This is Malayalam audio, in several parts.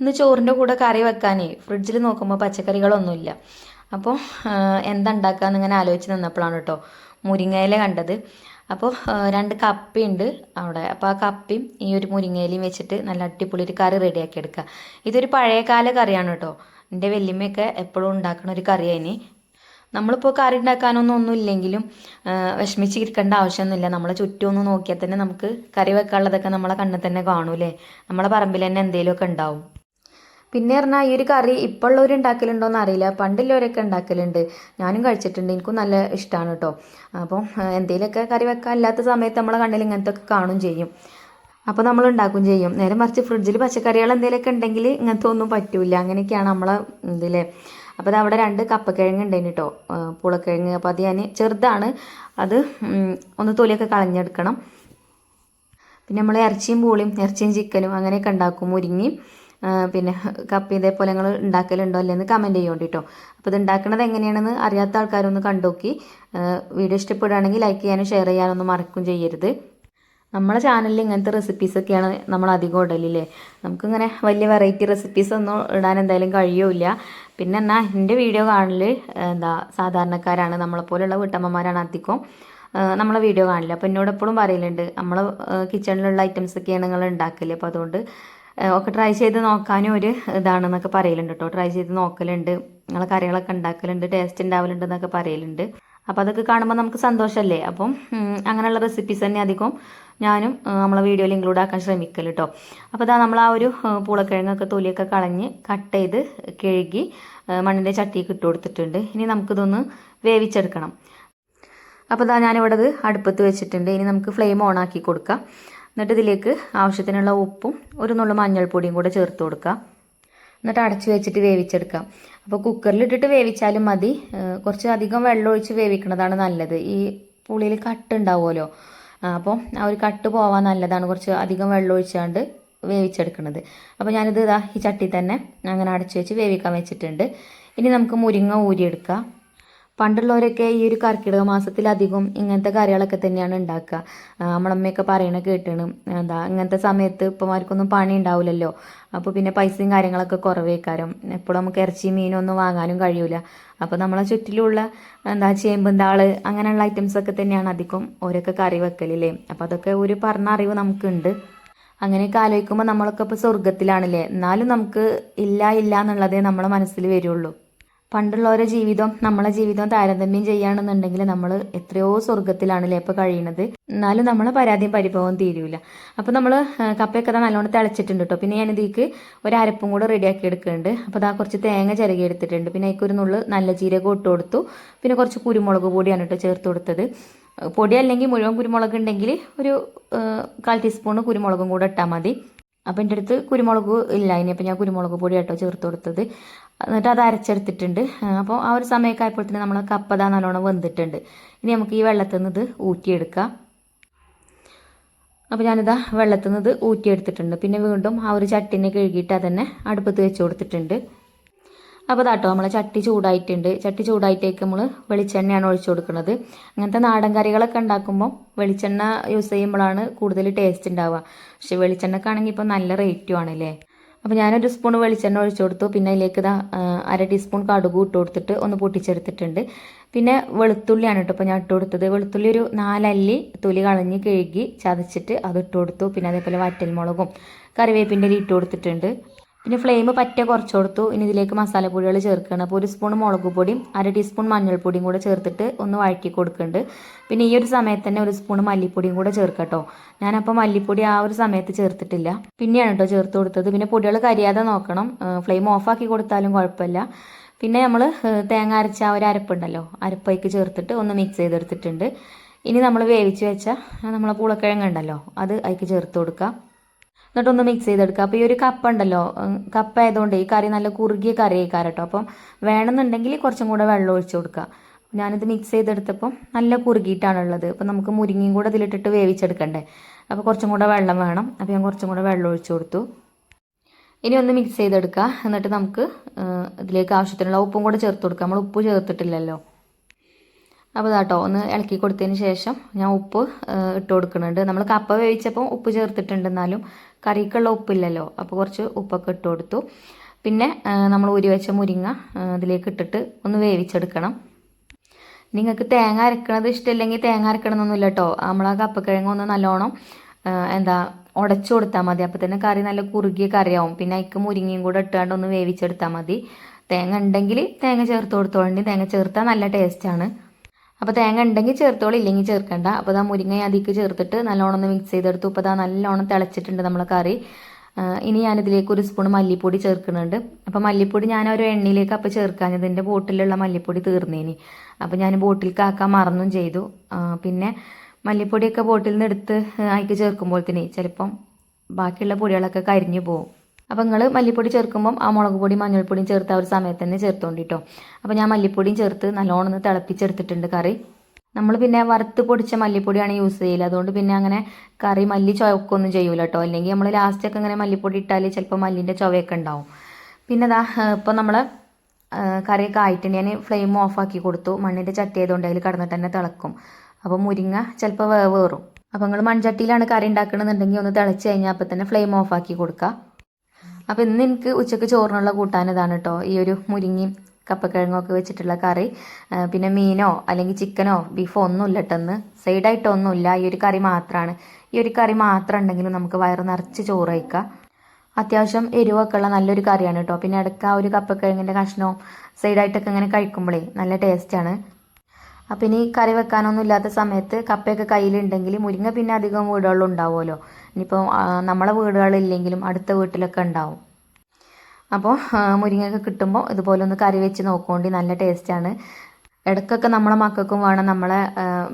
ഇന്ന് ചോറിന്റെ കൂടെ കറി വെക്കാനേ ഫ്രിഡ്ജിൽ നോക്കുമ്പോൾ പച്ചക്കറികളൊന്നുമില്ല. അപ്പോൾ എന്താ ഉണ്ടാക്കാന്ന് ഇങ്ങനെ ആലോചിച്ച് നിന്നപ്പോഴാണ് കേട്ടോ മുരിങ്ങയില കണ്ടത്. അപ്പോൾ രണ്ട് കപ്പയുണ്ട് അവിടെ. അപ്പോൾ ആ കപ്പിയും ഈ ഒരു മുരിങ്ങയിലയും വെച്ചിട്ട് നല്ല അടിപൊളി ഒരു കറി റെഡിയാക്കി എടുക്കുക. ഇതൊരു പഴയകാല കറിയാണ് കേട്ടോ. എന്റെ വല്യമ്മയൊക്കെ എപ്പോഴും ഉണ്ടാക്കുന്ന ഒരു കറിയായിന്. നമ്മളിപ്പോൾ കറി ഉണ്ടാക്കാനൊന്നും ഒന്നും ഇല്ലെങ്കിലും വിഷമിച്ചിരിക്കേണ്ട ആവശ്യമൊന്നുമില്ല. നമ്മളെ ചുറ്റും ഒന്ന് നോക്കിയാൽ തന്നെ നമുക്ക് കറി വെക്കാനുള്ളതൊക്കെ നമ്മളെ കണ്ണിൽ തന്നെ കാണൂലേ നമ്മളെ പറമ്പിൽ തന്നെ എന്തെങ്കിലുമൊക്കെ ഉണ്ടാവും. പിന്നെ പറഞ്ഞാൽ ഈ ഒരു കറി ഇപ്പോൾ ഉള്ളവർ ഉണ്ടാക്കലുണ്ടോയെന്ന് അറിയില്ല. പണ്ടുള്ളവരൊക്കെ ഉണ്ടാക്കലുണ്ട് ഞാനും കഴിച്ചിട്ടുണ്ട്. എനിക്കും നല്ല ഇഷ്ടമാണ് കേട്ടോ അപ്പം എന്തെങ്കിലുമൊക്കെ കറി വെക്കാൻ ഇല്ലാത്ത സമയത്ത് നമ്മളെ കണ്ണിൽ ഇങ്ങനത്തെ ഒക്കെ കാണും ചെയ്യും. അപ്പോൾ നമ്മൾ ഉണ്ടാക്കും ചെയ്യും. നേരെ മറിച്ച് ഫ്രിഡ്ജിൽ പച്ചക്കറികൾ എന്തെങ്കിലുമൊക്കെ ഉണ്ടെങ്കിൽ ഇങ്ങനത്തെ ഒന്നും പറ്റില്ല. അങ്ങനെയൊക്കെയാണ് നമ്മളെ ഇതിലെ. അപ്പോൾ അവിടെ രണ്ട് കപ്പക്കിഴങ്ങ് ഉണ്ടായിന് കേട്ടോ പുളക്കിഴങ്ങ്. അപ്പോൾ അത് ഞാൻ ചെറുതാണ്. അത് ഒന്ന് തൊലിയൊക്കെ കളഞ്ഞെടുക്കണം. പിന്നെ നമ്മൾ ഇറച്ചിയും പൂളിയും ഇറച്ചിയും ചിക്കനും അങ്ങനെയൊക്കെ ഉണ്ടാക്കും മുരിങ്ങയും പിന്നെ കപ്പ ഇതേപോലെ നിങ്ങൾ ഉണ്ടാക്കലുണ്ടോ അല്ലെന്ന് കമന്റ് ചെയ്യും കേട്ടോ അപ്പോൾ ഇത് ഉണ്ടാക്കുന്നത് എങ്ങനെയാണെന്ന് അറിയാത്ത ആൾക്കാരൊന്ന് കണ്ടോക്കി. വീഡിയോ ഇഷ്ടപ്പെടുകയാണെങ്കിൽ ലൈക്ക് ചെയ്യാനും ഷെയർ ചെയ്യാനൊന്നും മറക്കും ചെയ്യരുത്. നമ്മളെ ചാനലിൽ ഇങ്ങനത്തെ റെസിപ്പീസൊക്കെയാണ് നമ്മൾ അധികം ഇടലില്ലേ. നമുക്കിങ്ങനെ വലിയ വെറൈറ്റി റെസിപ്പീസ് ഒന്നും ഇടാൻ എന്തായാലും കഴിയൂല പിന്നെ എന്നാൽ എന്റെ വീഡിയോ കാണൽ എന്താ സാധാരണക്കാരാണ്. നമ്മളെപ്പോലുള്ള വീട്ടമ്മമാരാണ് അധികം. നമ്മളെ വീഡിയോ കാണില്ല അപ്പോൾ എന്നോട് എപ്പോഴും പറയലുണ്ട്. നമ്മളെ കിച്ചണിലുള്ള ഐറ്റംസൊക്കെയാണ് നിങ്ങൾ ഉണ്ടാക്കൽ. അപ്പോൾ അതുകൊണ്ട് ഒക്കെ ട്രൈ ചെയ്ത് നോക്കാനും ഒരു ഇതാണെന്നൊക്കെ പറയലുണ്ട് കേട്ടോ ട്രൈ ചെയ്ത് നോക്കലുണ്ട്. നിങ്ങളെ കറികളൊക്കെ ഉണ്ടാക്കലുണ്ട് ടേസ്റ്റ് ഉണ്ടാവലുണ്ട് എന്നൊക്കെ പറയലുണ്ട്. അപ്പോൾ അതൊക്കെ കാണുമ്പോൾ നമുക്ക് സന്തോഷമല്ലേ അപ്പം അങ്ങനെയുള്ള റെസിപ്പീസ് തന്നെ അധികം ഞാനും നമ്മളെ വീഡിയോയിൽ ഇൻക്ലൂഡ് ആക്കാൻ ശ്രമിക്കൽ കേട്ടോ അപ്പോൾ ഇതാ നമ്മൾ ആ ഒരു പൂളക്കിഴങ്ങൊക്കെ തൊലിയൊക്കെ കളഞ്ഞ് കട്ട് ചെയ്ത് കഴുകി മണ്ണിന്റെ ചട്ടിക്ക് ഇട്ട് കൊടുത്തിട്ടുണ്ട്. ഇനി നമുക്കിതൊന്ന് വേവിച്ചെടുക്കണം. അപ്പോൾ ഇതാ ഞാനിവിടെ അടുപ്പത്ത് വെച്ചിട്ടുണ്ട്. ഇനി നമുക്ക് ഫ്ലെയിം ഓൺ ആക്കി കൊടുക്കാം. എന്നിട്ട് ഇതിലേക്ക് ആവശ്യത്തിനുള്ള ഉപ്പും ഒരു നുള്ളു മഞ്ഞൾപ്പൊടിയും കൂടെ ചേർത്ത് കൊടുക്കുക എന്നിട്ട് അടച്ച് വെച്ചിട്ട് വേവിച്ചെടുക്കാം. അപ്പോൾ കുക്കറിലിട്ടിട്ട് വേവിച്ചാലും മതി. കുറച്ച് അധികം വെള്ളം ഒഴിച്ച് വേവിക്കുന്നതാണ് നല്ലത്. ഈ പുളിയിൽ കട്ട് ഉണ്ടാവുമല്ലോ. അപ്പോൾ ആ ഒരു കട്ട് പോവാൻ നല്ലതാണ് കുറച്ച് അധികം വെള്ളം ഒഴിച്ചാണ്ട് വേവിച്ചെടുക്കുന്നത് അപ്പോൾ ഞാനിത് ഇതാ ഈ ചട്ടി തന്നെ അങ്ങനെ അടച്ച് വെച്ച് വേവിക്കാൻ വെച്ചിട്ടുണ്ട്. ഇനി നമുക്ക് മുരിങ്ങ ഊരിയെടുക്കാം. പണ്ടുള്ളവരൊക്കെ ഈ ഒരു കർക്കിടക മാസത്തിലധികം ഇങ്ങനത്തെ കറികളൊക്കെ തന്നെയാണ് ഉണ്ടാക്കുക. നമ്മളമ്മയൊക്കെ പറയണ കേട്ടാണ്. എന്താ ഇങ്ങനത്തെ സമയത്ത് ഇപ്പമാർക്കൊന്നും പണി ഉണ്ടാവില്ലല്ലോ. അപ്പോൾ പിന്നെ പൈസയും കാര്യങ്ങളൊക്കെ കുറവേക്കാരം. എപ്പോഴും നമുക്ക് ഇറച്ചി മീനൊന്നും വാങ്ങാനും കഴിയൂല. അപ്പോൾ നമ്മളെ ചുറ്റിലുള്ള എന്താ ചേമ്പന്താൾ അങ്ങനെയുള്ള ഐറ്റംസൊക്കെ തന്നെയാണ് അധികം ഓരോക്കെ കറി വെക്കലില്ലേ. അപ്പോൾ അതൊക്കെ ഒരു പറഞ്ഞ അറിവ് നമുക്കുണ്ട്. അങ്ങനെയൊക്കെ ആലോചിക്കുമ്പോൾ നമ്മളൊക്കെ ഇപ്പോൾ സ്വർഗത്തിലാണല്ലേ എന്നാലും നമുക്ക് ഇല്ല ഇല്ല എന്നുള്ളതേ നമ്മളെ മനസ്സിൽ വരുള്ളൂ. പണ്ടുള്ളവരെ ജീവിതം നമ്മളെ ജീവിതം താരതമ്യം ചെയ്യുകയാണെന്നുണ്ടെങ്കിൽ നമ്മൾ എത്രയോ സ്വർഗത്തിലാണല്ലേ ഇപ്പോൾ കഴിയുന്നത്. എന്നാലും നമ്മളെ പരാതിയും പരിഭവം തീരൂല. അപ്പോൾ നമ്മൾ കപ്പയൊക്കെ അതാ നല്ലോണം തിളച്ചിട്ടുണ്ട് കേട്ടോ പിന്നെ ഞാൻ ഇതിലേക്ക് ഒരു അരപ്പും കൂടെ റെഡിയാക്കി എടുക്കുന്നുണ്ട്. അപ്പോൾ അതാ കുറച്ച് തേങ്ങ ചിരകി എടുത്തിട്ടുണ്ട്. പിന്നെ അതിലേക്ക് ഒരു നുള്ളു നല്ല ജീരകം ഇട്ട് കൊടുത്തു. പിന്നെ കുറച്ച് കുരുമുളക് പൊടിയാണ് കേട്ടോ ചേർത്ത് കൊടുത്തത്. പൊടി അല്ലെങ്കിൽ മുഴുവൻ കുരുമുളക് ഉണ്ടെങ്കിൽ ഒരു കാൽ ടീസ്പൂൺ കുരുമുളകും കൂടെ ഇട്ടാൽ മതി. അപ്പോൾ എന്റെ അടുത്ത് കുരുമുളക് ഇല്ല. ഇനിയിപ്പോൾ ഞാൻ കുരുമുളക് പൊടി കേട്ടോ ചേർത്ത് കൊടുത്തത്. എന്നിട്ട് അത് അരച്ചെടുത്തിട്ടുണ്ട്. അപ്പോൾ ആ ഒരു സമയമൊക്കെ ആയപ്പോഴത്തേന് നമ്മൾ കപ്പത നല്ലോണം വെന്തിട്ടുണ്ട്. ഇനി നമുക്ക് ഈ വെള്ളത്തിൽ നിന്ന് ഇത് ഊറ്റിയെടുക്കാം. അപ്പോൾ ഞാനിതാ വെള്ളത്തിൽ നിന്ന് ഇത് ഊറ്റിയെടുത്തിട്ടുണ്ട്. പിന്നെ വീണ്ടും ആ ഒരു ചട്ടിനെ കഴുകിയിട്ട് അതന്നെ അടുപ്പത്ത് വെച്ച് കൊടുത്തിട്ടുണ്ട്. അപ്പോൾ അതാട്ടോ നമ്മൾ ചട്ടി ചൂടായിട്ടുണ്ട്. ചട്ടി ചൂടായിട്ടേക്ക് നമ്മൾ വെളിച്ചെണ്ണയാണ് ഒഴിച്ചു കൊടുക്കുന്നത്. അങ്ങനത്തെ നാടൻ കറികളൊക്കെ ഉണ്ടാക്കുമ്പോൾ വെളിച്ചെണ്ണ യൂസ് ചെയ്യുമ്പോഴാണ് കൂടുതൽ ടേസ്റ്റ് ഉണ്ടാവുക. പക്ഷെ വെളിച്ചെണ്ണക്കാണെങ്കിൽ ഇപ്പോൾ നല്ല റേറ്റും ആണല്ലേ? അപ്പോൾ ഞാനൊരു സ്പൂൺ വെളിച്ചെണ്ണ ഒഴിച്ചു കൊടുത്തു. പിന്നെ അതിലേക്ക് അര ടീസ്പൂൺ കടുക് ഇട്ട് കൊടുത്തിട്ട് ഒന്ന് പൊട്ടിച്ചെടുത്തിട്ടുണ്ട്. പിന്നെ വെളുത്തുള്ളിയാണ് കേട്ടോ ഞാൻ ഇട്ട് കൊടുത്തത്. വെളുത്തുള്ളി ഒരു നാലല്ലി തൊലി കളഞ്ഞ് കഴുകി ചതച്ചിട്ട് അത് ഇട്ട് കൊടുത്തു. പിന്നെ അതേപോലെ വറ്റൽമുളകും കറിവേപ്പിന്റെ ഇട്ട് കൊടുത്തിട്ടുണ്ട്. പിന്നെ ഫ്ലെയിം പറ്റ കുറച്ച് കൊടുത്തു ഇനി ഇതിലേക്ക് മസാലപ്പൊടികൾ ചേർക്കുകയാണ്. അപ്പോൾ ഒരു സ്പൂൺ മുളക് പൊടിയും അര ടീസ്പൂൺ മഞ്ഞൾപ്പൊടിയും കൂടെ ചേർത്തിട്ട് ഒന്ന് വഴറ്റി കൊടുക്കുന്നുണ്ട് പിന്നെ ഈ ഒരു സമയത്ത് തന്നെ ഒരു സ്പൂൺ മല്ലിപ്പൊടിയും കൂടെ ചേർക്കട്ടോ ഞാനപ്പോൾ മല്ലിപ്പൊടി ആ ഒരു സമയത്ത് ചേർത്തിട്ടില്ല. പിന്നെയാണ് കേട്ടോ ചേർത്ത് കൊടുത്തത്. പിന്നെ പൊടികൾ കരിയാതെ നോക്കണം. ഫ്ലെയിം ഓഫാക്കി കൊടുത്താലും കുഴപ്പമില്ല. പിന്നെ നമ്മൾ തേങ്ങ അരച്ച ആ ഒരു അരപ്പുണ്ടല്ലോ അരപ്പയ്ക്ക് ചേർത്തിട്ട് ഒന്ന് മിക്സ് ചെയ്തെടുത്തിട്ടുണ്ട്. ഇനി നമ്മൾ വേവിച്ച് വെച്ച നമ്മളെ പൂളക്കിഴങ്ങുണ്ടല്ലോ അത് അതിക്ക് ചേർത്ത് കൊടുക്കാം എന്നിട്ടൊന്ന് മിക്സ് ചെയ്തെടുക്കുക അപ്പോൾ ഈ ഒരു കപ്പ ഉണ്ടല്ലോ കപ്പ ആയതുകൊണ്ട് ഈ കറി നല്ല കുറുകിയ കറി ആയിക്കാരം കേട്ടോ അപ്പം വേണമെന്നുണ്ടെങ്കിൽ കുറച്ചും കൂടെ വെള്ളം ഒഴിച്ചു കൊടുക്കുക ഞാനിത് മിക്സ് ചെയ്തെടുത്തപ്പം നല്ല കുറുകിയിട്ടാണുള്ളത്. അപ്പോൾ നമുക്ക് മുരിങ്ങയും കൂടെ ഇതിലിട്ടിട്ട് വേവിച്ചെടുക്കണ്ടേ. അപ്പോൾ കുറച്ചും കൂടെ വെള്ളം വേണം. അപ്പോൾ ഞാൻ കുറച്ചും കൂടെ വെള്ളം ഒഴിച്ചു കൊടുത്തു. ഇനി ഒന്ന് മിക്സ് ചെയ്തെടുക്കുക എന്നിട്ട് നമുക്ക് ഇതിലേക്ക് ആവശ്യത്തിനുള്ള ഉപ്പും കൂടെ ചേർത്ത് കൊടുക്കുക നമ്മൾ ഉപ്പ് ചേർത്തിട്ടില്ലല്ലോ. അപ്പോൾ ഇതാട്ടോ ഒന്ന് ഇളക്കി കൊടുത്തതിന് ശേഷം ഞാൻ ഉപ്പ് ഇട്ട് കൊടുക്കുന്നുണ്ട്. നമ്മൾ കപ്പ വേവിച്ചപ്പോൾ ഉപ്പ് ചേർത്തിട്ടുണ്ട് എന്നാലും കറിക്കുള്ള ഉപ്പില്ലല്ലോ. അപ്പോൾ കുറച്ച് ഉപ്പൊക്കെ ഇട്ട് കൊടുത്തു. പിന്നെ നമ്മൾ ഊരി മുരിങ്ങ ഇതിലേക്ക് ഇട്ടിട്ട് ഒന്ന് വേവിച്ചെടുക്കണം. നിങ്ങൾക്ക് തേങ്ങ അരക്കണത് ഇഷ്ടമില്ലെങ്കിൽ തേങ്ങ അരക്കണമെന്നൊന്നുമില്ല കേട്ടോ. നമ്മളാ കപ്പക്കിഴങ്ങ് ഒന്ന് നല്ലോണം എന്താ ഉടച്ചു കൊടുത്താൽ മതി. അപ്പോൾ തന്നെ കറി നല്ല കുറുകിയ കറിയാവും. പിന്നെ അതിക്ക് മുരിങ്ങയും കൂടെ ഇട്ടാണ്ട് ഒന്ന് വേവിച്ചെടുത്താൽ മതി. തേങ്ങ ഉണ്ടെങ്കിൽ തേങ്ങ ചേർത്ത് കൊടുത്തോളണ്ടി. തേങ്ങ ചേർത്താൽ നല്ല ടേസ്റ്റാണ് അപ്പോൾ തേങ്ങ ഉണ്ടെങ്കിൽ ചേർത്തോളൂ ഇല്ലെങ്കിൽ ചേർക്കണ്ട. അപ്പോൾ ഇതാ മുരിങ്ങ അതിക്ക് ചേർത്തിട്ട് നല്ലോണം ഒന്ന് മിക്സ് ചെയ്തെടുത്തു. ഇപ്പോൾ ഇതാ നല്ലോണം തിളച്ചിട്ടുണ്ട് നമ്മളെ കറി. ഇനി ഞാനിതിലേക്ക് ഒരു സ്പൂൺ മല്ലിപ്പൊടി ചേർക്കുന്നുണ്ട്. അപ്പോൾ മല്ലിപ്പൊടി ഞാൻ ഒരു എണ്ണയിലേക്ക് അപ്പോൾ ചേർക്കാഞ്ഞത്. എന്റെ ബോട്ടിലുള്ള മല്ലിപ്പൊടി തീർന്നേനി. അപ്പോൾ ഞാൻ ബോട്ടിൽ ആക്കാൻ മറന്നും ചെയ്തു. പിന്നെ മല്ലിപ്പൊടിയൊക്കെ ബോട്ടിൽ നിന്ന് എടുത്ത് അതിക്ക് തന്നെ ചിലപ്പം ബാക്കിയുള്ള പൊടികളൊക്കെ കരിഞ്ഞു പോകും അപ്പോൾ നിങ്ങൾ മല്ലിപ്പൊടി ചേർക്കുമ്പം ആ മുളക് പൊടി മഞ്ഞൾപ്പൊടിയും ചേർത്ത് ആ ഒരു സമയത്ത് തന്നെ ചേർത്തോണ്ടിട്ടോ. അപ്പോൾ ഞാൻ മല്ലിപ്പൊടിയും ചേർത്ത് നല്ലോണം ഒന്ന് തിളപ്പിച്ചെടുത്തിട്ടുണ്ട് കറി. നമ്മൾ പിന്നെ വറുത്ത് പൊടിച്ച മല്ലിപ്പൊടിയാണ് യൂസ് ചെയ്യൽ. അതുകൊണ്ട് പിന്നെ അങ്ങനെ കറി മല്ലി ചുവക്കൊന്നും ചെയ്യൂല കേട്ടോ അല്ലെങ്കിൽ നമ്മൾ ലാസ്റ്റൊക്കെ ഇങ്ങനെ മല്ലിപ്പൊടി ഇട്ടാൽ ചിലപ്പോൾ മല്ലിന്റെ ചുവയൊക്കെ ഉണ്ടാവും പിന്നെ ഇതാ ഇപ്പോൾ നമ്മൾ കറിയൊക്കെ ആയിട്ടുണ്ട്. ഞാൻ ഫ്ലെയിം ഓഫാക്കി കൊടുത്തു. മണ്ണിന്റെ ചട്ടി ആയതുകൊണ്ട് അതിൽ കടന്നിട്ട് തന്നെ തിളക്കും. അപ്പോൾ മുരിങ്ങ ചിലപ്പോൾ വേവേറും അപ്പോൾ നിങ്ങൾ മൺചട്ടിയിലാണ് കറി ഉണ്ടാക്കണമെന്നുണ്ടെങ്കിൽ ഒന്ന് തിളച്ച് കഴിഞ്ഞാൽ അപ്പോൾ തന്നെ ഫ്ലെയിം ഓഫാക്കി കൊടുക്കുക അപ്പോൾ ഇന്ന് എനിക്ക് ഉച്ചയ്ക്ക് ചോറിനുള്ള കൂട്ടാൻ ഇതാണ് കേട്ടോ ഈ ഒരു മുരിങ്ങയും കപ്പക്കിഴങ്ങൊക്കെ വെച്ചിട്ടുള്ള കറി. പിന്നെ മീനോ അല്ലെങ്കിൽ ചിക്കനോ ബീഫോ ഒന്നുമില്ല കേട്ടെന്ന് സൈഡായിട്ടൊന്നുമില്ല ഈ ഒരു കറി മാത്രമാണ് ഈ ഒരു കറി മാത്രം ഉണ്ടെങ്കിലും നമുക്ക് വയറ് നിറച്ച് ചോറ് കഴിക്കാം. അത്യാവശ്യം എരിവൊക്കെ ഉള്ള നല്ലൊരു കറിയാണ് കേട്ടോ പിന്നെ ഇടയ്ക്ക് ആ ഒരു കപ്പക്കിഴങ്ങിന്റെ കഷ്ണവും സൈഡായിട്ടൊക്കെ ഇങ്ങനെ കഴിക്കുമ്പോഴേ നല്ല ടേസ്റ്റാണ് അപ്പം ഇനി കറി വെക്കാനൊന്നും ഇല്ലാത്ത സമയത്ത് കപ്പയൊക്കെ കയ്യിലുണ്ടെങ്കിൽ മുരിങ്ങ പിന്നെ അധികം വീടുകളിലും ഉണ്ടാവുമല്ലോ ഇനിയിപ്പോൾ നമ്മളെ വീടുകളില്ലെങ്കിലും അടുത്ത വീട്ടിലൊക്കെ ഉണ്ടാവും. അപ്പോൾ മുരിങ്ങയൊക്കെ കിട്ടുമ്പോൾ ഇതുപോലെ ഒന്ന് കറി വെച്ച് നോക്കുകൊണ്ട് നല്ല ടേസ്റ്റാണ് ഇടയ്ക്കൊക്കെ നമ്മളെ മക്കൾക്കും വേണം നമ്മളെ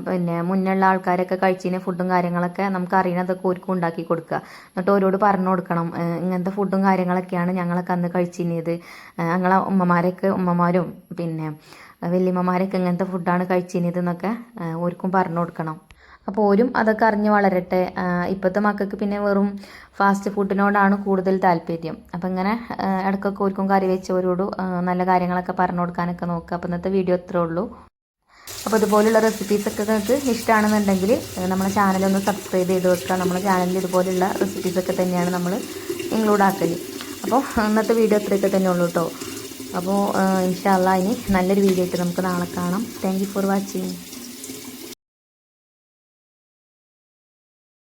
പിന്നെ മുന്നുള്ള ആൾക്കാരൊക്കെ കഴിച്ചതിന് ഫുഡും കാര്യങ്ങളൊക്കെ നമുക്ക് അറിയണതൊക്കെ ഓർക്കും ഉണ്ടാക്കി കൊടുക്കുക. എന്നിട്ട് ഓരോട് പറഞ്ഞു കൊടുക്കണം. ഇങ്ങനത്തെ ഫുഡും കാര്യങ്ങളൊക്കെയാണ് ഞങ്ങളൊക്കെ അന്ന് കഴിച്ചിരുന്നത്. ഞങ്ങളെ ഉമ്മമാരൊക്കെ ഉമ്മമാരും പിന്നെ വല്യമ്മമാരൊക്കെ ഇങ്ങനത്തെ ഫുഡാണ് കഴിച്ചിരുന്നത് എന്നൊക്കെ ഓർക്കും പറഞ്ഞു കൊടുക്കണം. അപ്പോൾ ഓരും അതൊക്കെ അറിഞ്ഞ് വളരട്ടെ. ഇപ്പോഴത്തെ മക്കൾക്ക് പിന്നെ വെറും ഫാസ്റ്റ് ഫുഡിനോടാണ് കൂടുതൽ താല്പര്യം. അപ്പം ഇങ്ങനെ ഇടയ്ക്കൊക്കെ ഓർക്കും കറി വെച്ചവരോട് നല്ല കാര്യങ്ങളൊക്കെ പറഞ്ഞു കൊടുക്കാനൊക്കെ നോക്കുക. അപ്പോൾ ഇന്നത്തെ വീഡിയോ ഇത്രേ ഉള്ളൂ. അപ്പോൾ ഇതുപോലുള്ള റെസിപ്പീസൊക്കെ നിങ്ങൾക്ക് ഇഷ്ടമാണെന്നുണ്ടെങ്കിൽ നമ്മളെ ചാനലൊന്ന് സബ്സ്ക്രൈബ് ചെയ്ത് വെക്കുക. നമ്മുടെ ചാനലിൽ ഇതുപോലുള്ള റെസിപ്പീസൊക്കെ തന്നെയാണ് നമ്മൾ ഇൻക്ലൂഡ് ആക്കൽ. അപ്പോൾ ഇന്നത്തെ വീഡിയോ ഇത്രയൊക്കെ തന്നെ ഉള്ളൂ കേട്ടോ അപ്പോൾ ഇൻഷാല്ല ഇനി നല്ലൊരു വീഡിയോ ആയിട്ട് നമുക്ക് നാളെ കാണാം. Thank for watching